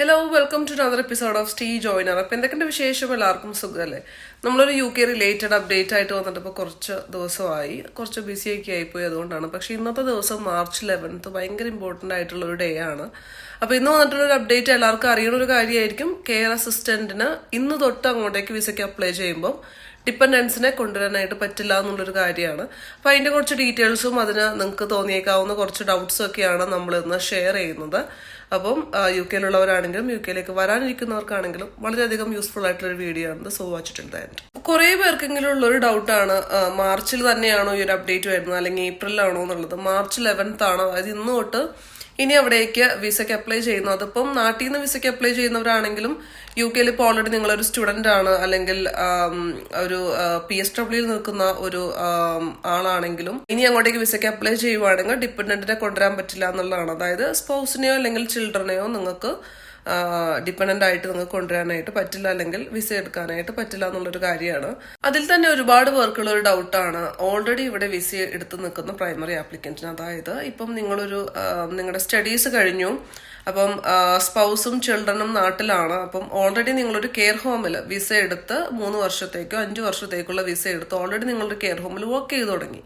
Hello welcome to another episode of സ്റ്റീ ജോയിനർ അപ്പം എന്തൊക്കെയുണ്ട് വിശേഷം? എല്ലാവർക്കും സുഖമല്ലേ നമ്മളൊരു യു കെ റിലേറ്റഡ് അപ്ഡേറ്റ് ആയിട്ട് വന്നിട്ട് ഇപ്പോൾ കുറച്ച് ദിവസമായി. കുറച്ച് ബിസി ഒക്കെ ആയിപ്പോയി അതുകൊണ്ടാണ്. പക്ഷേ ഇന്നത്തെ ദിവസം മാർച്ച് ലെവൻത്ത് ഭയങ്കര ഇമ്പോർട്ടന്റ് ആയിട്ടുള്ള ഒരു ഡേ ആണ്. അപ്പോൾ ഇന്ന് വന്നിട്ടുള്ള ഒരു അപ്ഡേറ്റ് എല്ലാവർക്കും അറിയുന്ന ഒരു കാര്യമായിരിക്കും. കെയർ അസിസ്റ്റന്റിന് ഇന്ന് തൊട്ട് അങ്ങോട്ടേക്ക് വിസയ്ക്ക് അപ്ലൈ ചെയ്യുമ്പോൾ ഡിപ്പെൻഡൻസിനെ കൊണ്ടുവരാനായിട്ട് പറ്റില്ല എന്നുള്ളൊരു കാര്യമാണ്. അപ്പോൾ അതിന്റെ കുറച്ച് ഡീറ്റെയിൽസും അതിന് നിങ്ങൾക്ക് തോന്നിയേക്കാവുന്ന കുറച്ച് ഡൗട്ട്സും ഒക്കെയാണ് നമ്മൾ ഇന്ന് ഷെയർ ചെയ്യുന്നത്. അപ്പം യു കെയിലുള്ളവരാണെങ്കിലും യു കെയിലേക്ക് വരാനിരിക്കുന്നവർക്കാണെങ്കിലും വളരെയധികം യൂസ്ഫുൾ ആയിട്ടുള്ള ഒരു വീഡിയോ ആണ് സോ വാച്ച് വാച്ചിട്ടുണ്ട് ആൻഡ് കുറേ പേർക്കെങ്കിലും ഉള്ളൊരു ഡൗട്ടാണ് മാർച്ചിൽ തന്നെയാണോ ഈ ഒരു അപ്ഡേറ്റ് വരുന്നത് അല്ലെങ്കിൽ ഏപ്രിലാണോ എന്നുള്ളത്. മാർച്ച് ലെവൻത്ത് ആണ്? അതായത് ഇന്ന് തൊട്ട് ഇനി അവിടേക്ക് വിസയ്ക്ക് അപ്ലൈ ചെയ്യുന്നു. അതിപ്പം നാട്ടിൽ നിന്ന് വിസയ്ക്ക് അപ്ലൈ ചെയ്യുന്നവരാണെങ്കിലും യു കെയിൽ ഇപ്പോൾ ഓൾറെഡി നിങ്ങളൊരു സ്റ്റുഡന്റ് ആണ്. അല്ലെങ്കിൽ ഒരു പി എസ് ഡബ്ല്യൂയിൽ നിൽക്കുന്ന ഒരു ആളാണെങ്കിലും ഇനി അങ്ങോട്ടേക്ക് വിസയ്ക്ക് അപ്ലൈ ചെയ്യുവാണെങ്കിൽ ഡിപ്പെൻഡന്റിനെ കൊണ്ടുവരാൻ പറ്റില്ല എന്നുള്ളതാണ്. അതായത് സ്പൗസിനെയോ അല്ലെങ്കിൽ ചിൽഡ്രനെയോ നിങ്ങൾക്ക് ഡിപ്പെൻഡന്റ് ആയിട്ട് നിങ്ങൾക്ക് കൊണ്ടുവരാനായിട്ട് പറ്റില്ല അല്ലെങ്കിൽ വിസ എടുക്കാനായിട്ട് പറ്റില്ല എന്നുള്ളൊരു കാര്യമാണ്. അതിൽ തന്നെ ഒരുപാട് പേർക്കുള്ള ഒരു ഡൗട്ടാണ് ഓൾറെഡി ഇവിടെ വിസ എടുത്ത് നിൽക്കുന്ന പ്രൈമറി ആപ്ലിക്കന്റിന് അതായത് ഇപ്പം നിങ്ങളൊരു നിങ്ങളുടെ സ്റ്റഡീസ് കഴിഞ്ഞു. അപ്പം സ്പൗസും ചിൽഡ്രനും നാട്ടിലാണ്. അപ്പം ഓൾറെഡി നിങ്ങളൊരു കെയർ ഹോമിൽ വിസ എടുത്ത് മൂന്ന് വർഷത്തേക്കോ അഞ്ച് വർഷത്തേക്കുള്ള വിസ എടുത്ത് ഓൾറെഡി നിങ്ങളൊരു കെയർ ഹോമിൽ വർക്ക് ചെയ്തു തുടങ്ങി.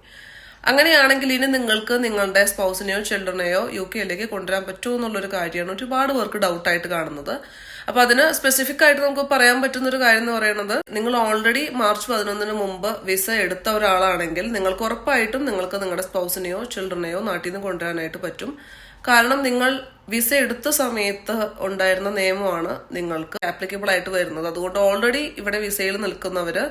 അങ്ങനെയാണെങ്കിൽ ഇനി നിങ്ങൾക്ക് നിങ്ങളുടെ സ്പൗസിനെയോ ചിൽഡ്രനെയോ യു കെയിലേക്ക് കൊണ്ടുവരാൻ പറ്റുമോ എന്നുള്ളൊരു കാര്യമാണ് ഒരുപാട് പേർക്ക് ഡൗട്ടായിട്ട് കാണുന്നത്. അപ്പൊ അതിന് സ്പെസിഫിക് ആയിട്ട് നമുക്ക് പറയാൻ പറ്റുന്ന ഒരു കാര്യം എന്ന് പറയുന്നത് നിങ്ങൾ ഓൾറെഡി മാർച്ച് പതിനൊന്നിന് മുമ്പ് വിസ എടുത്ത ഒരാളാണെങ്കിൽ നിങ്ങൾക്ക് ഉറപ്പായിട്ടും നിങ്ങൾക്ക് നിങ്ങളുടെ സ്പൗസിനെയോ ചിൽഡ്രനെയോ നാട്ടിൽ നിന്ന് കൊണ്ടുവരാനായിട്ട് പറ്റും. കാരണം നിങ്ങൾ വിസ എടുത്ത സമയത്ത് ഉണ്ടായിരുന്ന നിയമമാണ് നിങ്ങൾക്ക് ആപ്ലിക്കബിൾ ആയിട്ട് വരുന്നത്. അതുകൊണ്ട് ഓൾറെഡി ഇവിടെ വിസയിൽ നിൽക്കുന്നവര്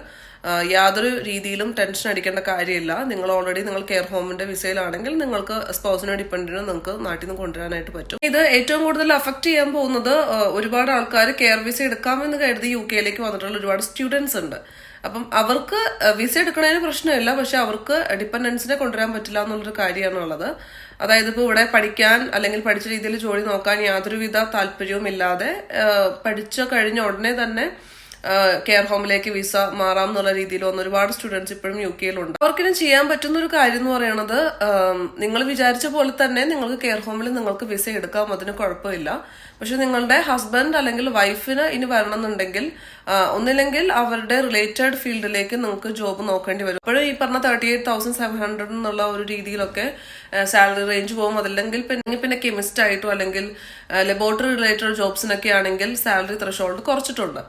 യാതൊരു രീതിയിലും ടെൻഷൻ അടിക്കേണ്ട കാര്യമില്ല. നിങ്ങൾ ഓൾറെഡി നിങ്ങൾ കെയർ ഹോമിന്റെ വിസയിലാണെങ്കിൽ നിങ്ങൾക്ക് സ്പൗസിനോ ഡിപ്പെൻഡിനോ നിങ്ങൾക്ക് നാട്ടിൽ നിന്ന് കൊണ്ടുവരാനായിട്ട് പറ്റും. ഇത് ഏറ്റവും കൂടുതൽ അഫക്ട് ചെയ്യാൻ പോകുന്നത് ഒരുപാട് ആൾക്കാർ കെയർ വിസ എടുക്കാമെന്ന് കരുതി യു കെയിലേക്ക് വന്നിട്ടുള്ള ഒരുപാട് സ്റ്റുഡൻസ് ഉണ്ട്. അപ്പം അവർക്ക് വിസ എടുക്കണതിന് പ്രശ്നമില്ല പക്ഷെ അവർക്ക് ഡിപ്പെൻഡൻസിനെ കൊണ്ടുവരാൻ പറ്റില്ല എന്നുള്ളൊരു കാര്യമാണുള്ളത്. അതായത് ഇപ്പോൾ ഇവിടെ പഠിക്കാൻ അല്ലെങ്കിൽ പഠിച്ച രീതിയിൽ ജോലി നോക്കാൻ യാതൊരുവിധ താല്പര്യവും ഇല്ലാതെ പഠിച്ചു പഠിച്ച കഴിഞ്ഞ ഉടനെ തന്നെ കെയർ ഹോമിലേക്ക് വിസ മാറാം എന്നുള്ള രീതിയിൽ വന്ന ഒരുപാട് സ്റ്റുഡൻസ് ഇപ്പോഴും യു കെയിലുണ്ട്. അവർക്കിനും ചെയ്യാൻ പറ്റുന്ന ഒരു കാര്യം എന്ന് പറയുന്നത് നിങ്ങൾ വിചാരിച്ച പോലെ തന്നെ നിങ്ങൾക്ക് കെയർ ഹോമിൽ നിങ്ങൾക്ക് വിസ എടുക്കാം അതിന് കുഴപ്പമില്ല. പക്ഷെ നിങ്ങളുടെ ഹസ്ബൻഡ് അല്ലെങ്കിൽ വൈഫിന് ഇനി വരണമെന്നുണ്ടെങ്കിൽ ഒന്നില്ലെങ്കിൽ അവരുടെ റിലേറ്റഡ് ഫീൽഡിലേക്ക് നിങ്ങൾക്ക് ജോബ് നോക്കേണ്ടി വരും. അപ്പോഴും ഈ പറഞ്ഞ thirty eight thousand seven hundred എന്നുള്ള ഒരു രീതിയിലൊക്കെ സാലറി റേഞ്ച് പോകും. അതല്ലെങ്കിൽ പിന്നെ പിന്നെ കെമിസ്റ്റ് ആയിട്ടോ അല്ലെങ്കിൽ ലബോറട്ടറി റിലേറ്റഡ് ജോബ്സിനൊക്കെ ആണെങ്കിൽ സാലറി ത്രഷോൾഡ് കുറച്ചിട്ടുണ്ട്.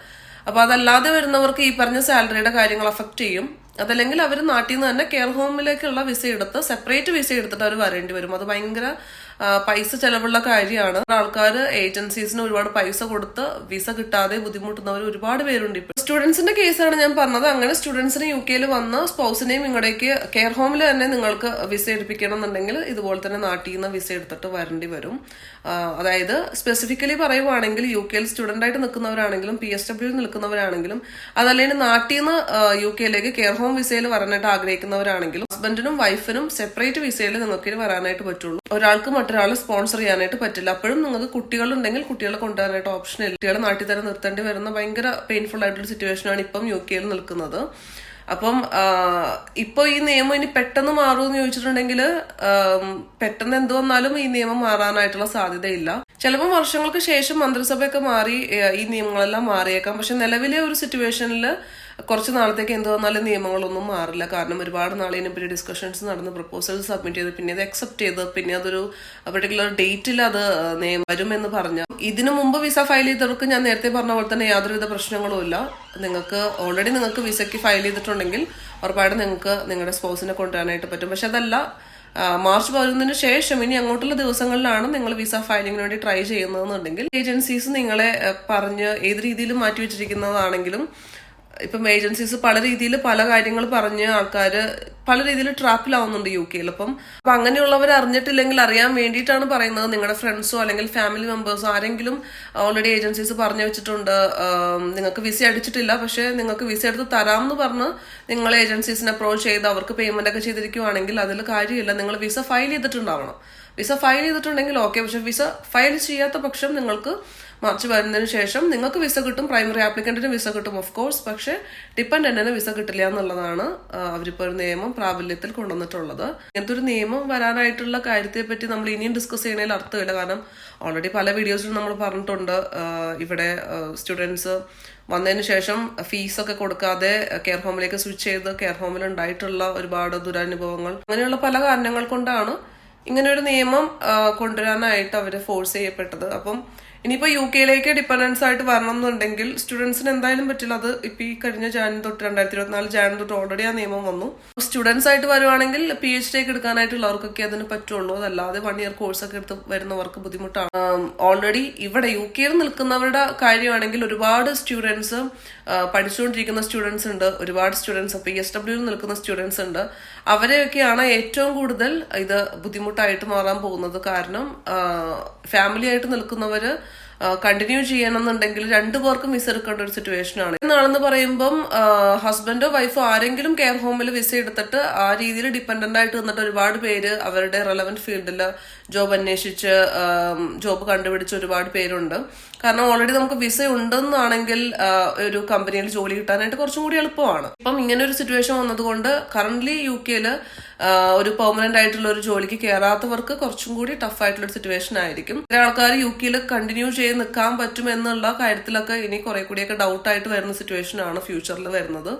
അപ്പൊ അതല്ലാതെ വരുന്നവർക്ക് ഈ പറഞ്ഞ സാലറിയുടെ കാര്യങ്ങൾ അഫക്റ്റ് ചെയ്യും. അതല്ലെങ്കിൽ അവർ നാട്ടിൽ നിന്ന് തന്നെ കെയർ ഹോമിലേക്കുള്ള വിസ എടുത്ത് സെപ്പറേറ്റ് വിസ എടുത്തിട്ട് അവർ വരേണ്ടി വരും. അത് ഭയങ്കര പൈസ ചെലവുള്ള കാര്യമാണ്. ആൾക്കാർ ഏജൻസീസിന് ഒരുപാട് പൈസ കൊടുത്ത് വിസ കിട്ടാതെ ബുദ്ധിമുട്ടുന്നവർ ഒരുപാട് പേരുണ്ട് ഇപ്പൊ. സ്റ്റുഡൻസിന്റെ കേസാണ് ഞാൻ പറഞ്ഞത്. അങ്ങനെ സ്റ്റുഡൻസിന് യു കെയിൽ വന്ന് സ്പൗസിനെയും ഇങ്ങോട്ടേക്ക് കെയർ ഹോമിൽ തന്നെ നിങ്ങൾക്ക് വിസ എടുപ്പിക്കണം എന്നുണ്ടെങ്കിൽ ഇതുപോലെ തന്നെ നാട്ടിൽ നിന്ന് വിസ എടുത്തിട്ട് വരേണ്ടി വരും. അതായത് സ്പെസിഫിക്കലി പറയുവാണെങ്കിൽ യു കെയിൽ സ്റ്റുഡന്റ് ആയിട്ട് നിൽക്കുന്നവരാണെങ്കിലും പി എസ് ഡബ്ല്യു നിൽക്കുന്നവരാണെങ്കിലും അതല്ലെങ്കിൽ നാട്ടിൽ നിന്ന് യു കെയിലേക്ക് കെയർ ഹോം വിസയിൽ വരാനായിട്ട് ആഗ്രഹിക്കുന്നവരാണെങ്കിലും ഹസ്ബൻഡിനും വൈഫിനും സെപ്പറേറ്റ് വിസയിൽ നിങ്ങൾക്ക് വരാനായിട്ട് പറ്റുള്ളൂ. ഒരാൾക്ക് മറ്റൊരാളെ സ്പോൺസർ ചെയ്യാനായിട്ട് പറ്റില്ല. അപ്പോഴും നിങ്ങൾക്ക് കുട്ടികളുണ്ടെങ്കിൽ കുട്ടികളെ കൊണ്ടുവരാനായിട്ട് ഓപ്ഷൻ ഇല്ല. കുട്ടികളെ നാട്ടിൽ തന്നെ നിർത്തേണ്ടി വരുന്ന ഭയങ്കര പെയിൻഫുൾ ആയിട്ടുള്ള സിറ്റുവേഷൻ ആണ് ഇപ്പം യു കെയിൽ നിൽക്കുന്നത്. അപ്പം ഇപ്പോൾ ഈ നിയമം ഇനി പെട്ടെന്ന് മാറുമെന്ന് ചോദിച്ചിട്ടുണ്ടെങ്കിൽ പെട്ടെന്ന് എന്ത് വന്നാലും ഈ നിയമം മാറാനായിട്ടുള്ള സാധ്യതയില്ല. ചിലപ്പോൾ വർഷങ്ങൾക്ക് ശേഷം മന്ത്രിസഭയൊക്കെ മാറി ഈ നിയമങ്ങളെല്ലാം മാറിയേക്കാം. പക്ഷെ നിലവിലെ ഒരു സിറ്റുവേഷനിൽ കുറച്ച് നാളത്തേക്ക് എന്ത് വന്നാലും നിയമങ്ങളൊന്നും മാറില്ല. കാരണം ഒരുപാട് നാളിനെ പറ്റി ഡിസ്കഷൻസ് നടന്ന് പ്രപ്പോസൽ സബ്മിറ്റ് ചെയ്ത് പിന്നെ അത് അക്സെപ്റ്റ് ചെയ്ത് പിന്നെ അതൊരു പെർട്ടിക്കുലർ ഡേറ്റിൽ അത് നിയമം വരുമെന്ന് പറഞ്ഞു. ഇതിനു മുമ്പ് വിസ ഫയൽ ചെയ്തവർക്ക് ഞാൻ നേരത്തെ പറഞ്ഞ പോലെ തന്നെ യാതൊരുവിധ പ്രശ്നങ്ങളുമില്ല നിങ്ങൾക്ക് ഓൾറെഡി നിങ്ങൾക്ക് വിസയ്ക്ക് ഫയൽ ചെയ്തിട്ടുണ്ടെങ്കിൽ ഉറപ്പായിട്ടും നിങ്ങൾക്ക് നിങ്ങളുടെ സ്പോസിനെ കൊണ്ടുവരാനായിട്ട് പറ്റും. പക്ഷെ അതല്ല മാർച്ച് പതിനൊന്നിന് ശേഷം ഇനി അങ്ങോട്ടുള്ള ദിവസങ്ങളിലാണ് നിങ്ങൾ വിസ ഫയലിംഗിന് വേണ്ടി ട്രൈ ചെയ്യുന്നതെന്നുണ്ടെങ്കിൽ ഏജൻസീസ് നിങ്ങളെ പറഞ്ഞ് ഏത് രീതിയിലും മാറ്റി വെച്ചിരിക്കുന്നതാണെങ്കിലും ഇപ്പം ഏജൻസീസ് പല രീതിയിൽ പല കാര്യങ്ങൾ പറഞ്ഞ് ആൾക്കാർ പല രീതിയിൽ ട്രാപ്പിലാവുന്നുണ്ട് യു കെയിൽ. അപ്പം അപ്പം അങ്ങനെയുള്ളവർ അറിഞ്ഞിട്ടില്ലെങ്കിൽ അറിയാൻ വേണ്ടിയിട്ടാണ് പറയുന്നത്. നിങ്ങളുടെ ഫ്രണ്ട്സോ അല്ലെങ്കിൽ ഫാമിലി മെമ്പേഴ്സോ ആരെങ്കിലും ഓൾറെഡി ഏജൻസീസ് പറഞ്ഞു വെച്ചിട്ടുണ്ട്. നിങ്ങൾക്ക് വിസ അടിച്ചിട്ടില്ല. പക്ഷേ നിങ്ങൾക്ക് വിസ എടുത്ത് തരാമെന്ന് പറഞ്ഞ് നിങ്ങൾ ഏജൻസീസിനെ അപ്രോച്ച് ചെയ്ത് അവർക്ക് പേയ്മെന്റ് ഒക്കെ ചെയ്തിരിക്കുവാണെങ്കിൽ അതിൽ കാര്യമില്ല. നിങ്ങൾ വിസ ഫയൽ ചെയ്തിട്ടുണ്ടാവണം. വിസ ഫയൽ ചെയ്തിട്ടുണ്ടെങ്കിൽ ഓക്കെ പക്ഷെ വിസ ഫയൽ ചെയ്യാത്ത പക്ഷം നിങ്ങൾക്ക് മാർച്ച് വരുന്നതിന് ശേഷം നിങ്ങൾക്ക് വിസ കിട്ടും പ്രൈമറി ആപ്ലിക്കന്റിന് വിസ കിട്ടും ഓഫ് കോഴ്സ് പക്ഷേ ഡിപ്പെൻഡന്റിന് വിസ കിട്ടില്ല എന്നുള്ളതാണ് അവരിപ്പോൾ ഒരു നിയമം പ്രാബല്യത്തിൽ കൊണ്ടുവന്നിട്ടുള്ളത്. ഒരു നിയമം വരാനായിട്ടുള്ള കാര്യത്തെ പറ്റി നമ്മൾ ഇനിയും ഡിസ്കസ് ചെയ്യണതിൽ അർത്ഥമില്ല. കാരണം ഓൾറെഡി പല വീഡിയോസിലും നമ്മൾ പറഞ്ഞിട്ടുണ്ട്. ഇവിടെ സ്റ്റുഡൻസ് വന്നതിന് ശേഷം ഫീസൊക്കെ കൊടുക്കാതെ കെയർ ഹോമിലേക്ക് സ്വിച്ച് ചെയ്ത് കെയർ ഹോമിൽ ഉണ്ടായിട്ടുള്ള ഒരുപാട് ദുരനുഭവങ്ങൾ. അങ്ങനെയുള്ള പല കാരണങ്ങൾ കൊണ്ടാണ് ഇങ്ങനെ ഒരു നിയമം കൊണ്ടുവരാനായിട്ട് അവർ ഫോഴ്സ് ചെയ്യപ്പെട്ടത്. അപ്പം ഇനിയിപ്പോൾ യു കെയിലേക്ക് ഡിപ്പെൻഡൻസ് ആയിട്ട് വരണം എന്നുണ്ടെങ്കിൽ സ്റ്റുഡൻസിന് എന്തായാലും പറ്റില്ല. അത് ഇപ്പൊ ഈ കഴിഞ്ഞ ജാൻ തൊട്ട് രണ്ടായിരത്തി ഇരുപത്തിനാല് ജാൻ തൊട്ട് ഓൾറെഡി ആ നിയമം വന്നു. സ്റ്റുഡൻസ് ആയിട്ട് വരുവാണെങ്കിൽ പി എച്ച് ഡി ഒക്കെ എടുക്കാനായിട്ടുള്ളവർക്കൊക്കെ അതിന് പറ്റുള്ളൂ. അതല്ലാതെ വൺ ഇയർ കോഴ്സ് ഒക്കെ എടുത്ത് വരുന്നവർക്ക് ബുദ്ധിമുട്ടാണ്. ഓൾറെഡി ഇവിടെ യു കെയിൽ നിൽക്കുന്നവരുടെ കാര്യമാണെങ്കിൽ ഒരുപാട് സ്റ്റുഡൻസ് പഠിച്ചുകൊണ്ടിരിക്കുന്ന സ്റ്റുഡൻസ് ഉണ്ട്. ഒരുപാട് സ്റ്റുഡൻസ് പി എസ് ഡബ്ല്യൂയിൽ നിൽക്കുന്ന സ്റ്റുഡൻസ് ഉണ്ട്. അവരെയൊക്കെയാണ് ഏറ്റവും കൂടുതൽ ഇത് ബുദ്ധിമുട്ടായിട്ട് മാറാൻ പോകുന്നത്. കാരണം ഫാമിലി ആയിട്ട് നിൽക്കുന്നവര് കണ്ടിന്യൂ ചെയ്യണമെന്നുണ്ടെങ്കിൽ രണ്ടു പേർക്കും വിസ എടുക്കേണ്ട ഒരു സിറ്റുവേഷൻ ആണ്. എന്നാണെന്ന് പറയുമ്പം ഹസ്ബൻഡോ വൈഫോ ആരെങ്കിലും കെയർ ഹോമിൽ വിസ എടുത്തിട്ട് ആ രീതിയിൽ ഡിപ്പെൻഡന്റ് ആയിട്ട് നിന്നിട്ട് ഒരുപാട് പേര് അവരുടെ റെലവന്റ് ഫീൽഡിൽ ജോബ് അന്വേഷിച്ച് ജോബ് കണ്ടുപിടിച്ച ഒരുപാട് പേരുണ്ട്. കാരണം ഓൾറെഡി നമുക്ക് വിസ ഉണ്ടെന്നാണെങ്കിൽ ഒരു കമ്പനിയിൽ ജോലി കിട്ടാനായിട്ട് കുറച്ചും കൂടി എളുപ്പമാണ്. ഇപ്പം ഇങ്ങനെ ഒരു സിറ്റുവേഷൻ വന്നതുകൊണ്ട് കറന്റ് യു കെയിൽ ഒരു പെർമനന്റ് ആയിട്ടുള്ള ഒരു ജോലിക്ക് കയറാത്തവർക്ക് കുറച്ചും കൂടി ടഫ് ആയിട്ടുള്ള ഒരു സിറ്റുവേഷൻ ആയിരിക്കും. ചില ആൾക്കാർ യു കെയിൽ കണ്ടിന്യൂ ചെയ്ത് നിൽക്കാൻ പറ്റും എന്നുള്ള കാര്യത്തിലൊക്കെ ഇനി കുറെ കൂടിയൊക്കെ ഡൗട്ട് ആയിട്ട് വരുന്ന സിറ്റുവേഷൻ ആണ് ഫ്യൂച്ചറിൽ വരുന്നത്.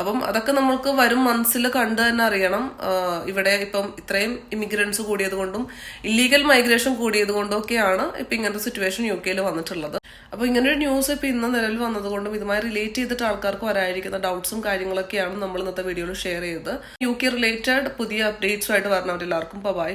അപ്പം അതൊക്കെ നമുക്ക് വരും മന്ത്സിൽ കണ്ട് തന്നെ അറിയണം. ഇവിടെ ഇപ്പം ഇത്രയും ഇമിഗ്രൻസ് കൂടിയത് കൊണ്ടും ഇല്ലീഗൽ മൈഗ്രേഷൻ കൂടിയത് കൊണ്ടും ഒക്കെയാണ് ഇപ്പം ഇങ്ങനത്തെ സിറ്റുവേഷൻ യു കെയിൽ വന്നിട്ടുള്ളത്. അപ്പോൾ ഇങ്ങനെ ഒരു ന്യൂസ് ഇപ്പോൾ ഇന്ന് നിലവിൽ വന്നതുകൊണ്ടും ഇതുമായി റിലേറ്റ് ചെയ്തിട്ട് ആൾക്കാർക്ക് വരായിരിക്കുന്ന ഡൗട്ട്സും കാര്യങ്ങളൊക്കെയാണ് നമ്മൾ ഇന്നത്തെ വീഡിയോയിൽ ഷെയർ ചെയ്തത്. യു കെ റിലേറ്റഡ് പുതിയ അപ്ഡേറ്റ്സുമായിട്ട് വരണവരെല്ലാവർക്കും. ബൈ